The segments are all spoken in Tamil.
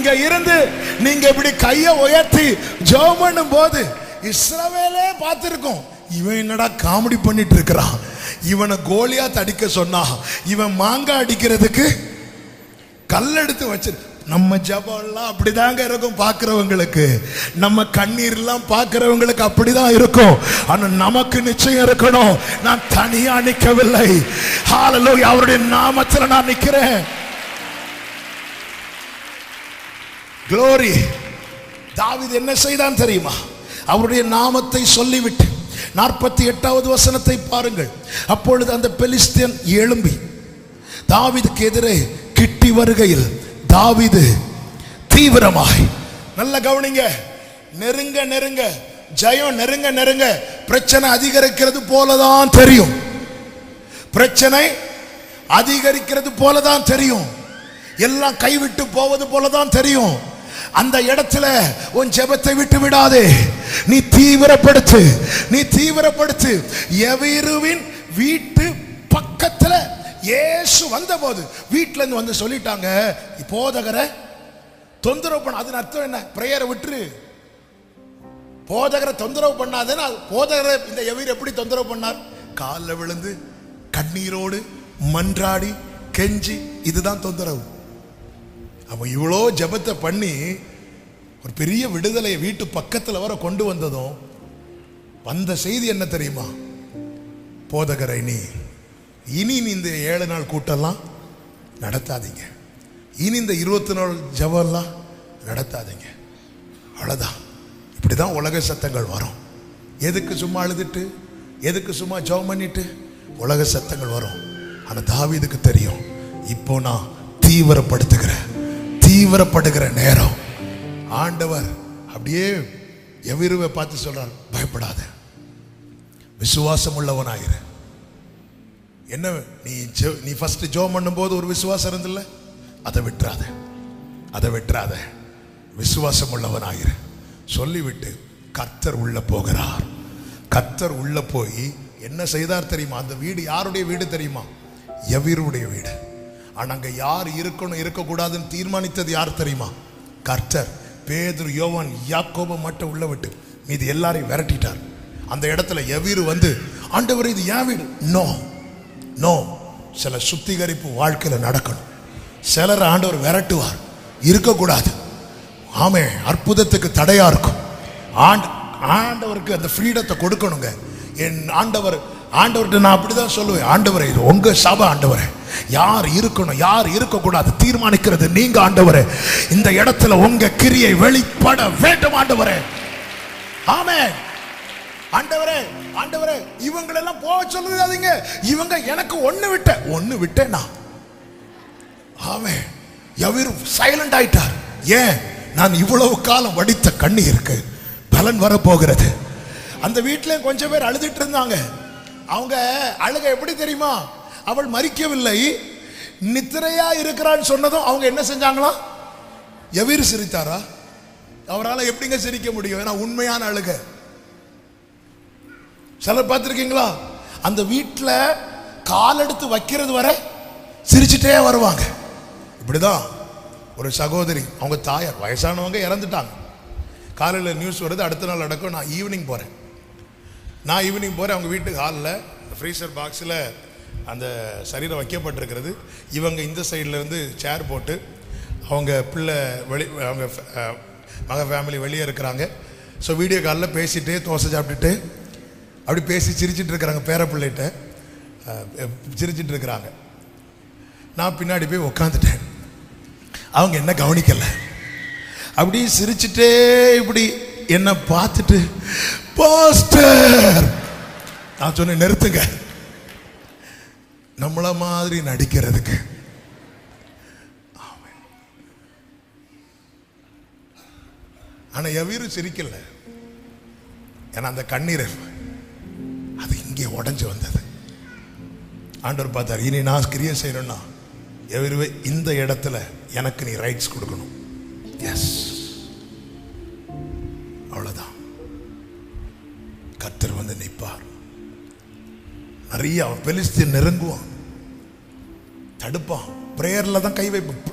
இங்க இருந்து நீங்க இப்படி கைய உயர்த்தி ஜெபம் பண்ணும் போது இஸ்ரவேலே பார்த்திருக்கோம். இவன் என்னடா காமெடி பண்ணிட்டு இருக்கிறான் இவனை கோலியா தடிக்க சொன்னா இவன் மாங்காய் அடிக்கிறதுக்கு கல் எடுத்து வச்சு நம்ம ஜபம்லாம் அப்படிதாங்க இருக்கும் பார்க்குறவங்களுக்கு. நம்ம கண்ணீர்லாம் பார்க்கிறவங்களுக்கு அப்படிதான் இருக்கும். ஆனா நமக்கு நிச்சயம் இருக்கணும். நான் தனியா நிக்கவில்லை. ஹாலலோ அவருடைய நாமத்தில் நான் நிக்கிறேன். க்ளோரி தாவிது என்ன செய்தான் தெரியுமா? அவருடைய நாமத்தை சொல்லிவிட்டு நாற்பத்தி எட்டாவது வசனத்தை பாருங்கள். அப்பொழுது அந்த பெலிஸ்தியன் எழும்பி தாவிதுக்கு எதிரே கிட்டி வருகையில் தாவிது தீவிரமாய் நல்ல கவனிங்க நெருங்க நெருங்க ஜெயம் நெருங்க நெருங்க பிரச்சனை அதிகரிக்கிறது போலதான் தெரியும். பிரச்சனை அதிகரிக்கிறது போலதான் தெரியும். எல்லாம் கைவிட்டு போவது போலதான் தெரியும். அந்த இடத்துல உன் ஜெபத்தை விட்டு விடாதே. நீ தீவிரப்படுத்து நீ தீவிரப்படுத்து. எவிருவின் வீட்டு பக்கத்துல இயேசு வந்தபோது வீட்டுல இருந்து வந்து சொல்லிட்டாங்க போதகரை தொந்தரவு பண்ண அதன் அர்த்தம் என்ன? பிரேயரை விட்டுரு. போதகரை தொந்தரவு பண்ணாதுன்னா போதகரை இந்த எவீர் எப்படி தொந்தரவு பண்ணார்? காலில் விழுந்து கண்ணீரோடு மன்றாடி கெஞ்சி இதுதான் தொந்தரவு. அவன் இவ்வளோ ஜெபத்தை பண்ணி ஒரு பெரிய விடுதலையை வீட்டு பக்கத்தில் வர கொண்டு வந்ததும் வந்த செய்தி என்ன தெரியுமா? போதகரை நீ இனி நீ இந்த ஏழு நாள் கூட்டம்லாம் நடத்தாதீங்க. இனி இந்த இருபத்தி நாள் ஜபம்லாம் நடத்தாதீங்க. அவ்வளோதான் இப்படி தான் உலக சத்தங்கள் வரும். எதுக்கு சும்மா அழுதுட்டு எதுக்கு சும்மா ஜெபம் பண்ணிட்டு உலக சத்தங்கள் வரும். ஆனால் தாவீதுக்கு தெரியும். இப்போ நான் தீவிரப்படுத்துகிறேன். தீவிரப்படுகிற நேரம். ஆண்டவர் அப்படியே எவ்விருவை பார்த்து சொல்றார் பயப்படாத. விசுவாசம் உள்ளவனாயிரு என்ன நீ நீ ஃபர்ஸ்ட் ஜோம் பண்ணும்போது ஒரு விசுவாசம் இருந்தில்ல? அதை விட்டுறாத. அதை விட்டுறாத. விசுவாசம் உள்ளவனாயிரு சொல்லிவிட்டு கர்த்தர் உள்ள போகிறார். கர்த்தர் உள்ள போய் என்ன செய்தார் தெரியுமா? அந்த வீடு யாருடைய வீடு தெரியுமா? எவிருடைய வீடு. ஆனால் அங்க யார் இருக்கணும் இருக்கக்கூடாதுன்னு தீர்மானித்தது யார் தெரியுமா? கர்த்தர். பேதுரு யோவான் யாக்கோபம் மட்டும் உள்ள விட்டு மீது எல்லாரையும் விரட்டிட்டார். அந்த இடத்துல எவீரு வந்து ஆண்டவர் இது ஏன் வீடு. No no. சில சுத்திகரிப்பு வாழ்க்கையில் நடக்கணும். சிலர் ஆண்டவர் விரட்டுவார். இருக்கக்கூடாது. ஆமே அற்புதத்துக்கு தடையாக இருக்கும். ஆண்ட ஆண்டவருக்கு அந்த ஃப்ரீடத்தை கொடுக்கணுங்க. என் ஆண்டவர் ஆண்டவர்கிட்ட நான் அப்படி தான் சொல்லுவேன். ஆண்டவரே இது உங்கள் சபை ஆண்டவரே. யார் இருக்கணும் யார் இருக்கக்கூடாது தீர்மானிக்கிறது நீங்க ஆண்டவரே. இந்த இடத்துல உங்க கிரியை வெளிப்பட வேண்டும் ஆண்டவரே. ஆமே ஆண்டவரே ஆண்டவரே இவங்களெல்லாம் போக சொல்லுறாதீங்க இவங்க எனக்கு ஒன்று விட்ட ஒண்ணு விட்டேனா? ஆமே எவரும் சைலண்ட் ஆயிட்டார். ஏன்? நான் இவ்வளவு காலம் வடித்த கண்ணீருக்கு பலன் வரப்போகிறது. அந்த வீட்டில் கொஞ்சம் பேர் அழுதுட்டு இருந்தாங்க. அவங்க அழுக எப்படி தெரியுமா? அவள் மறிக்கவில்லை. நித்திரையா இருக்கிறான்னு சொன்னதும் அவங்க என்ன செஞ்சாங்களா? எவிர் சிரித்தாரா? அவரால் எப்படிங்க சிரிக்க முடியும்? ஏன்னா உண்மையான அழுகை. சிலர் பார்த்துருக்கீங்களா? அந்த வீட்டில் கால் எடுத்து வைக்கிறது வரை சிரிச்சிட்டே வருவாங்க. இப்படிதான் ஒரு சகோதரி அவங்க தாயார் வயசானவங்க இறந்துட்டாங்க. காலையில் நியூஸ் வருது அடுத்த நாள் நடக்கும் நான் ஈவினிங் போகிறேன் நான் ஈவினிங் போகிறேன் அவங்க வீட்டு ஹாலில் ஃப்ரீசர் பாக்ஸில் அந்த சரீரம் வைக்கப்பட்டிருக்கிறது. இவங்க இந்த சைடில் சேர் போட்டு அவங்க பிள்ளை வெளி அவங்க மக ஃபேமிலி வெளியே இருக்கிறாங்க. ஸோ வீடியோ காலில் பேசிட்டு தோசை சாப்பிட்டுட்டு அப்படி பேசி சிரிச்சிட்டு இருக்கிறாங்க பேர பிள்ளைகிட்ட. சிரிச்சிட்டு இருக்கிறாங்க. நான் பின்னாடி போய் உக்காந்துட்டேன். அவங்க என்ன கவனிக்கலை. அப்படி சிரிச்சிட்டே இப்படி என்னை பார்த்துட்டு பாஸ்டர்! நான் சொன்னேன் நிறுத்துங்க. நம்மள மாதிரி நடிக்கிறதுக்கு. ஆனால் எவரும் சிரிக்கல. ஏன்னா அந்த கண்ணீர் அது இங்கே உடஞ்சி வந்தது. ஆண்டவர் பார்த்தார் இனி நான் கிரியை செய்யணும்னா எவருவே இந்த இடத்துல எனக்கு நீ ரைட்ஸ் கொடுக்கணும். எஸ் நிறைய பெலிஸ்தீன் நெருங்குவான். தடுப்பான். ப்ரேயரில் தான் கை வைப்பான்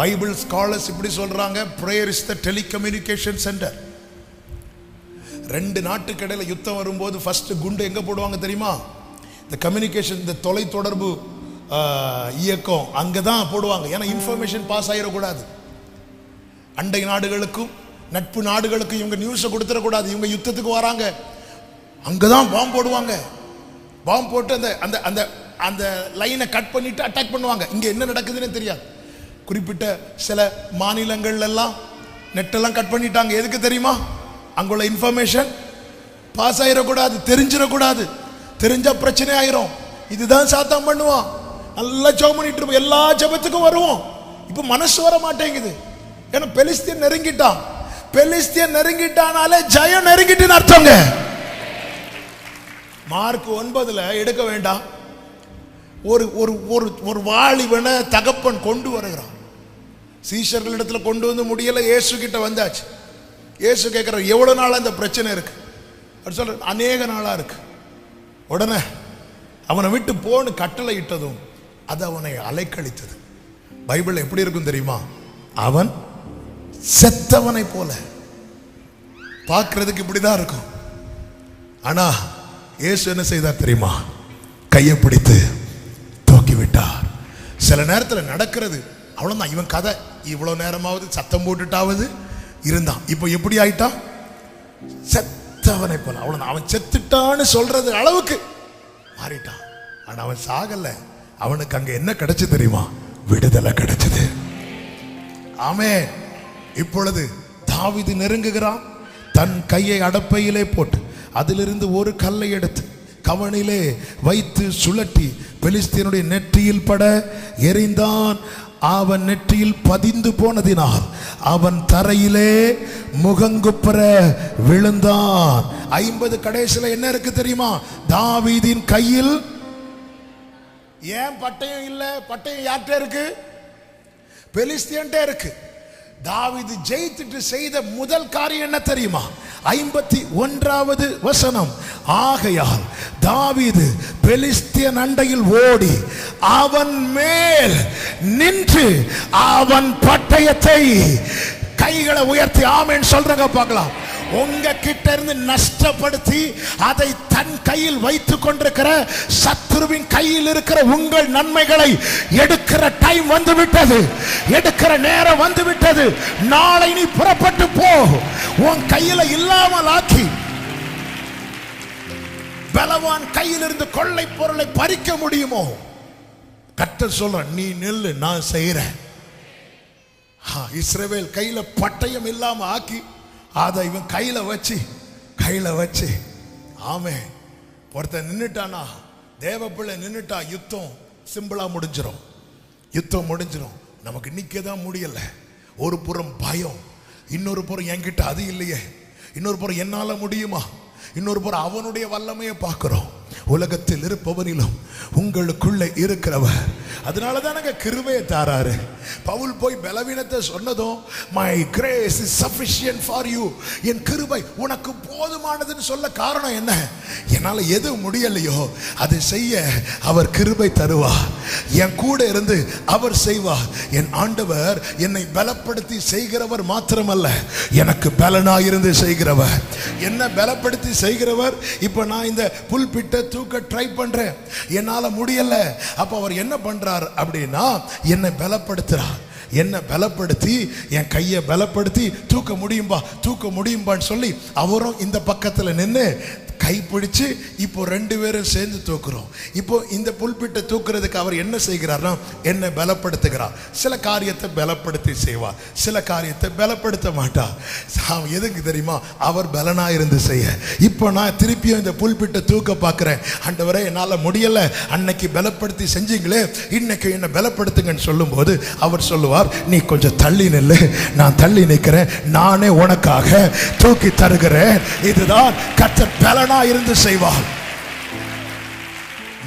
பைபிள் ஸ்காலர்ஸ் இப்படி சொல்கிறாங்க prayer is the telecommunication centre ரெண்டு நாட்டுக்கடையில் யுத்தம் வரும்போது ஃபஸ்ட்டு குண்டு எங்கே போடுவாங்க தெரியுமா? இந்த கம்யூனிகேஷன் இந்த தொலைத்தொடர்பு இயக்கம் அங்கே தான் போடுவாங்க. ஏன்னா இன்ஃபர்மேஷன் பாஸ் ஆகிடக்கூடாது அண்டை நாடுகளுக்கும் நட்பு நாடுகளுக்கும் இவங்க நியூஸை கொடுத்துடக்கூடாது. இவங்க யுத்தத்துக்கு வராங்க. அங்கே தான் பாம்பு போடுவாங்க. பாம்பு போட்டு அந்த அந்த அந்த அந்த லைனை கட் பண்ணிட்டு அட்டாக் பண்ணுவாங்க. இங்கே என்ன நடக்குதுன்னு தெரியாது. குறிப்பிட்ட சில மாநிலங்கள்ல எல்லாம் நெட்டெல்லாம் கட் பண்ணிட்டாங்க. எதுக்கு தெரியுமா? அங்குள்ள இன்ஃபர்மேஷன் பாஸ் ஆயிடக்கூடாது தெரிஞ்சிடக்கூடாது. தெரிஞ்சா பிரச்சனை ஆயிரும். இதுதான் சாத்தம் பண்ணுவான். நல்லா ஜெபம் பண்ணிட்டு இருப்போம். எல்லா ஜெபத்துக்கும் வருவோம். இப்போ மனசு வர மாட்டேங்குது. ஏன்னா பெலிஸ்தியன் நெருங்கிட்டான். பெலிஸ்தியன் நெருங்கிட்டானாலே ஜெயம் நெருங்கிட்டுன்னு அர்த்தங்க. மார்க் ஒன்பதில் எடுக்க வேண்டாம். ஒரு ஒரு ஒரு ஒரு வாலிபனை தகப்பன் கொண்டு வருகிறான். சீஷர்களிடத்தில் கொண்டு வந்து முடியலை இயேசு கிட்ட வந்தாச்சு. இயேசு கேட்குற எவ்வளோ நாளாக இந்த பிரச்சனை இருக்கு? அப்படி சொல்ற அநேக நாளாக இருக்கு. உடனே அவனை விட்டு போன்னு கட்டளை இட்டதும் அது அவனை அலைக்கழித்தது. பைபிள் எப்படி இருக்கும் தெரியுமா? அவன் செத்தவனை போல. பார்க்கிறதுக்கு இப்படிதான் இருக்கும். ஆனா இயேசு என்ன செய்தார் தெரியுமா? கையை பிடித்து தூக்கி விட்டார் சில நேரத்தில் நடக்கிறது அவ்வளோதான் இவன் கதை இவ்வளோ நேரமாவது சத்தம் போட்டுட்டாவது இருந்தான். இப்போ எப்படி ஆயிட்டான் செத்தவனை போல. அவ்வளவுதான். அவன் செத்துட்டான்னு சொல்றது அளவுக்கு மாறிட்டான். ஆனால் அவன் சாகல. அவனுக்கு அங்கே என்ன கிடைச்சு தெரியுமா? விடுதலை கிடைச்சது. ஆமே இப்பொழுது தாவிது நெருங்குகிறான். தன் கையை அடப்பையிலே போட்டு அதிலிருந்து ஒரு கல்லை எடுத்து கவனிலே வைத்து சுழட்டி பெலிஸ்தீனுடைய நெற்றியில் பட எரிந்தான். அவன் நெற்றியில் பதிந்து போனதினால் அவன் தரையிலே முகங்குப்புற விழுந்தான். ஐம்பது கடைசியில் என்ன இருக்கு தெரியுமா? தாவீதின் கையில் ஏன் பட்டயம் இல்ல? பட்டயம் யார்கிட்ட இருக்கு? பெலிஸ்தியன்ட்டே இருக்கு. தாவிது ஜெயித்துட்டு செய்த முதல் காரியம் என்ன தெரியுமா? ஐம்பத்தி ஒன்றாவது வசனம். ஆகையால் தாவீது பெலிஸ்திய நண்டையில் ஓடி அவன் மேல் நின்று அவன் பட்டயத்தை கைகளை உயர்த்தி ஆமென் சொல்றாங்க பார்க்கலாம். உங்க கிட்ட இருந்து நஷ்டப்படுத்தி அதை தன் கையில் வைத்துக் கொண்டிருக்கிற சத்துருவின் கையில் இருக்கிற உங்கள் நன்மைகளை எடுக்கிற டைம் வந்து விட்டது எடுக்கிற நேரம் வந்து விட்டது நாளை நீ புறப்பட்டு போ. உன் கையில இல்லாமல் ஆக்கி. பலவான் கையில் இருந்து கொள்ளை பொருளை பறிக்க முடியுமோ? கட்ட சொல்ற நீ நெல்லு நான் செய்யறேன் இஸ்ரேவேல் இஸ்ரவேல் கையில பட்டயம் இல்லாம ஆக்கி. அதை இவன் கையில் வச்சு கையில் வச்சு ஆமே ஒருத்தன் நின்றுட்டானா தேவ பிள்ளை நின்றுட்டா யுத்தம் சிம்பிளாக முடிஞ்சிடும் யுத்தம் முடிஞ்சிடும் நமக்கு நிக்க தான் முடியலை. ஒரு புறம் பயம் இன்னொரு புறம் என்கிட்ட அது இல்லையே. இன்னொரு புறம் என்னால் முடியுமா? இன்னொரு புறம் அவனுடைய வல்லமையை பார்க்குறோம். உலகத்தில் இருப்பவனிலும் உங்களுக்குள்ள இருக்கிறவர். அதனால தானங்க கிருபையை தாராரு. பவுல் போய் பலவீனத்தை சொன்னதும் my grace is sufficient for you என் கிருபை உனக்கு போதுமானதுன்னு சொல்ல காரணம் என்ன? என்னால எது முடியலையோ அதை செய்ய அவர் கிருபை தருவார் என் கூட இருந்து அவர் செய்வார் என் ஆண்டவர் என்னை பலப்படுத்தி செய்கிறவர் மாத்திரமல்ல. எனக்கு பலனாயிருந்து செய்கிறவர். என்ன பலப்படுத்தி செய்கிறவர்? இப்போ நான் இந்த புல்பிட்ட தூக்க ட்ரை பண்றேன். என்னால் முடியல. அப்போ அவர் என்ன பண்ணுறார் அப்படின்னா என்னை பலப்படுத்துகிறார் என்ன பலப்படுத்தி என் கையை பலப்படுத்தி தூக்க முடியும்பா தூக்க முடியும்பான்னு சொல்லி அவரும் இந்த பக்கத்துல நின்று கைப்பிடிச்சு இப்போ ரெண்டு பேரும் சேர்ந்து தூக்குறோம். இப்போ இந்த புல்பிட்டை தூக்குறதுக்கு அவர் என்ன செய்கிறார்னா என்னை பலப்படுத்துகிறார். சில காரியத்தை பலப்படுத்தி செய்வார். சில காரியத்தை பலப்படுத்த மாட்டார். அவன் எதுக்கு தெரியுமா? அவர் பலனாக இருந்து செய்ய. இப்போ நான் திருப்பியும் இந்த புல்பிட்டை தூக்க பார்க்குறேன். ஆண்டவரே என்னால் முடியல. அன்னைக்கு பலப்படுத்தி செஞ்சீங்களே இன்னைக்கு என்னை பலப்படுத்துங்கன்னு சொல்லும்போது அவர் சொல்லுவார் நீ கொஞ்சம் தள்ளி நில்லு. நான் தள்ளி நிற்கிறேன் நானே உனக்காக தூக்கி தருகிறேன். இதுதான் கர்த்தர் பலனா இருந்து செய்வார்.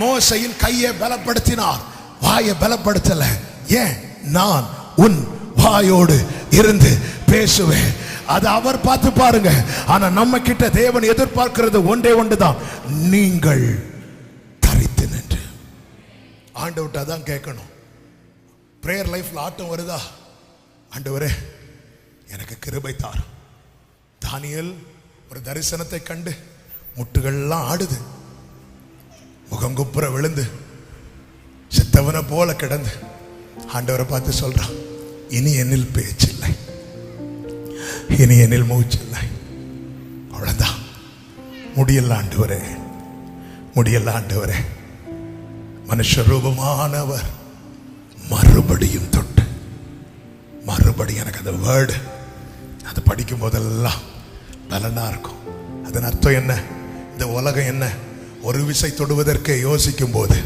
மோசையின் கையை பலப்படுத்தினார். வாயை பலப்படுத்தல. ஏன்? நான் உன் வாயோடு இருந்து பேசுவேன். அது அவர் பார்த்து பாருங்க. ஆனா நம்ம கிட்ட தேவன் எதிர்பார்க்கிறது ஒன்றே ஒன்றுதான். நீங்கள் தரித்து நின்று. ஆண்டவர்கிட்ட அதான் கேட்கணும். ப்ரேயர் லைஃப்ல ஆட்டம் வருதா? ஆண்டவரே எனக்கு கிருபை தார் தானியல் ஒரு தரிசனத்தை கண்டு முட்டுகள்லாம் ஆடுது. முகங்குப்புற விழுந்து செத்தவனை போல கிடந்து. ஆண்டவரை பார்த்து சொல்றான் இனி என்னில் பேச்சில்லை. இனி என்னில் மூச்சில்லை. அவ்வளவுதான் முடியல ஆண்டவரே. முடியல ஆண்டவரே. மனுஷ ரூபமானவர் மறுபடியும் தொட்டு. மறுபடியும் எனக்கு அந்த வேர்டு அதை படிக்கும் போதெல்லாம் பலனாக இருக்கும். அதன் அர்த்தம் என்ன? இந்த உலகம் என்ன? ஒரு விசை தொடுவதற்கு யோசிக்கும் போது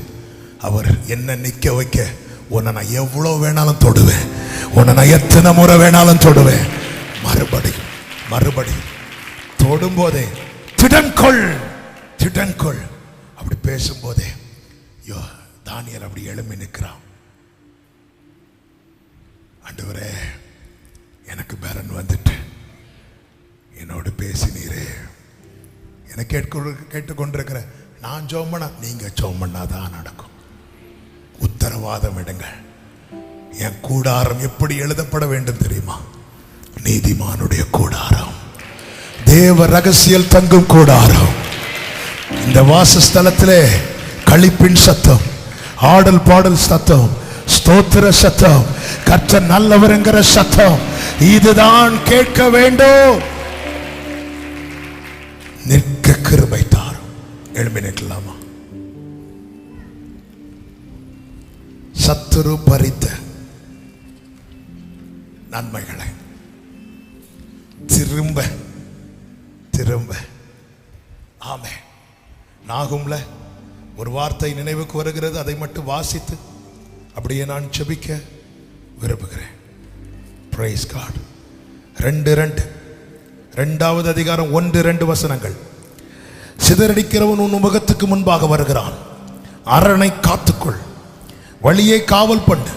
அவர் என்ன நிக்க வைக்க? உன்னை நான் எவ்வளவு வேணாலும் தொடுவேன். உன்னை நான் எத்தனை முறை வேணாலும் தொடுவேன். மறுபடியும் மறுபடியும் தொடும் போதே திடன்கொள் திடன்கொள் அப்படி பேசும்போதே யோ தானியர் அப்படி எழும்பி நிற்கிறான். ஆண்டவரே எனக்கு பேரன் வந்துட்டு. என்னோடு பேசினீரே. என கேட்க கேட்டுக்கொண்டிருக்கிற நான் சோமனா நீங்க சோமனாதான் நடக்கும். உத்தரவாதம் எடுங்க என் கூடாரம் எப்படி எழுதப்பட வேண்டும் தெரியுமா? நீதிமானுடைய கூடாரம். தேவ ரகசியல் தங்கும் கூடாரம். இந்த வாசஸ்தலத்திலே கழிப்பின் சத்தம் ஆடல் பாடல் சத்தம் ஸ்தோத்திர சத்தம் கற்ற நல்லவருங்கிற சத்தம் இதுதான் கேட்க வேண்டும். தாரும் நிற்கலாமா சத்துரு பறித்த நன்மைகளை. திரும்ப திரும்ப. ஆமே நாகும்ல ஒரு வார்த்தை நினைவுக்கு வருகிறது அதை மட்டும் வாசித்து அப்படியே நான் செபிக்க விரும்புகிறேன். பிரைஸ் காட் ரெண்டு ரெண்டு. ரெண்டாவது அதிகாரம் ஒன்று ரெண்டு வசனங்கள். சிதறடிக்கிறவன் உன் முகத்துக்கு முன்பாக வருகிறான். அரணை காத்துக்கொள். வழியை காவல் பண்ணு.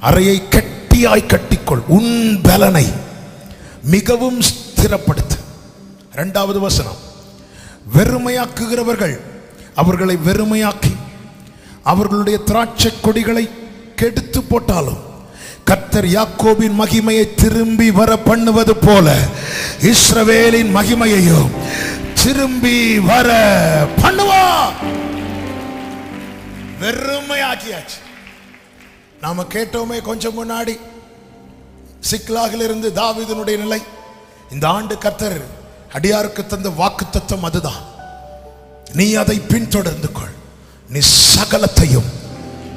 அறையை கெட்டியாய் கட்டிக்கொள். உன் பலனை மிகவும் ஸ்திரப்படுத்து. ரெண்டாவது வசனம். வெறுமையாக்குகிறவர்கள் அவர்களை வெறுமையாக்கி அவர்களுடைய திராட்சை கொடிகளை கெடுத்து போட்டாலும் கத்தர் யாக்கோபின் மகிமையை திரும்பி வர பண்ணுவது போல இஸ்ரவேலின் மகிமையையும் திரும்பி வர பண்ணுவா வெறுமையாக்கியாச்சு. நாம கேட்டோமே கொஞ்சம் முன்னாடி. சிக்லாகில் இருந்து தாவிதனுடைய நிலை. இந்த ஆண்டு கர்த்தர் அடியாருக்கு தந்த வாக்கு தத்துவம் அதுதான். நீ அதை பின்தொடர்ந்து கொள். நீ சகலத்தையும்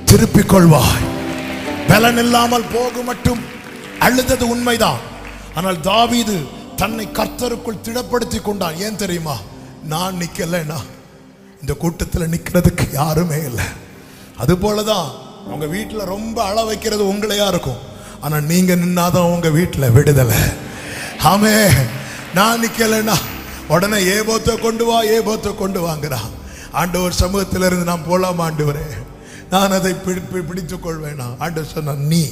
திருப்பிக் கொள்வாய். பலன் இல்லாமல் போக மட்டும் அழுதது உண்மைதான். ஆனால் தாவீது தன்னை கர்த்தருக்குள் திடப்படுத்தி கொண்டான். ஏன் தெரியுமா? நான் நிற்கலைண்ணா இந்த கூட்டத்தில் நிற்கிறதுக்கு யாருமே இல்லை. அது போலதான் உங்கள் வீட்டில் ரொம்ப அள வைக்கிறது உங்களையா இருக்கும். ஆனால் நீங்கள் நின்னாதான் உங்கள் வீட்டில் விடுதலை. ஆமே நான் நிற்கலைண்ணா உடனே ஏபோத்தை கொண்டு வா ஏபோத்தை கொண்டு வாங்குறான் ஆண்டவர் சமூகத்தில் இருந்து நான் போலாம் ஆண்டவரே. நான் அதை பிடி- பிடித்துக் கொள்வேனா? ஆண்டவர் சொன்ன நீ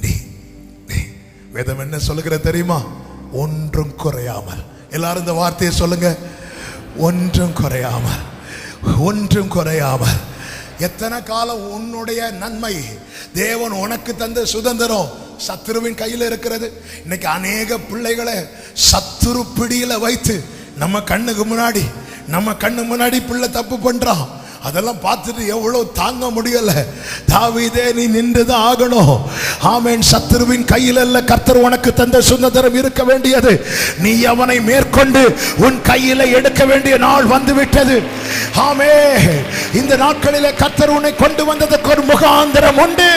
நீ நீ. வேதம் என்ன சொல்லுகிற தெரியுமா? ஒன்றும் குறையாமல். எல்லாரும் இந்த வார்த்தையை சொல்லுங்க. ஒன்றும் குறையாமல். ஒன்றும் குறையாமல். எத்தனை காலம் உன்னுடைய நன்மை தேவன் உனக்கு தந்த சுதந்திரம் சத்துருவின் கையில் இருக்கிறது. இன்னைக்கு அநேக பிள்ளைகளை சத்துரு பிடியில் வைத்து நம்ம கண்ணுக்கு முன்னாடி நம்ம கண்ணு முன்னாடி பிள்ளை தப்பு பண்ணுறான் அதெல்லாம் பார்த்துட்டு எவ்வளோ தாங்க முடியல. தாவிதே நீ நின்றுதான் ஆகணும். ஆமேன். சத்ருவின் கையில் அல்ல கர்த்தர் உனக்கு தந்த சுதந்திரம் இருக்க வேண்டியது. நீ அவனை மேற்கொண்டு உன் கையில எடுக்க வேண்டிய நாள் வந்துவிட்டது. ஆமே இந்த நாட்களிலே கர்த்தர் உன்னை கொண்டு வந்ததுக்கு ஒரு முகாந்திரம் உண்டு.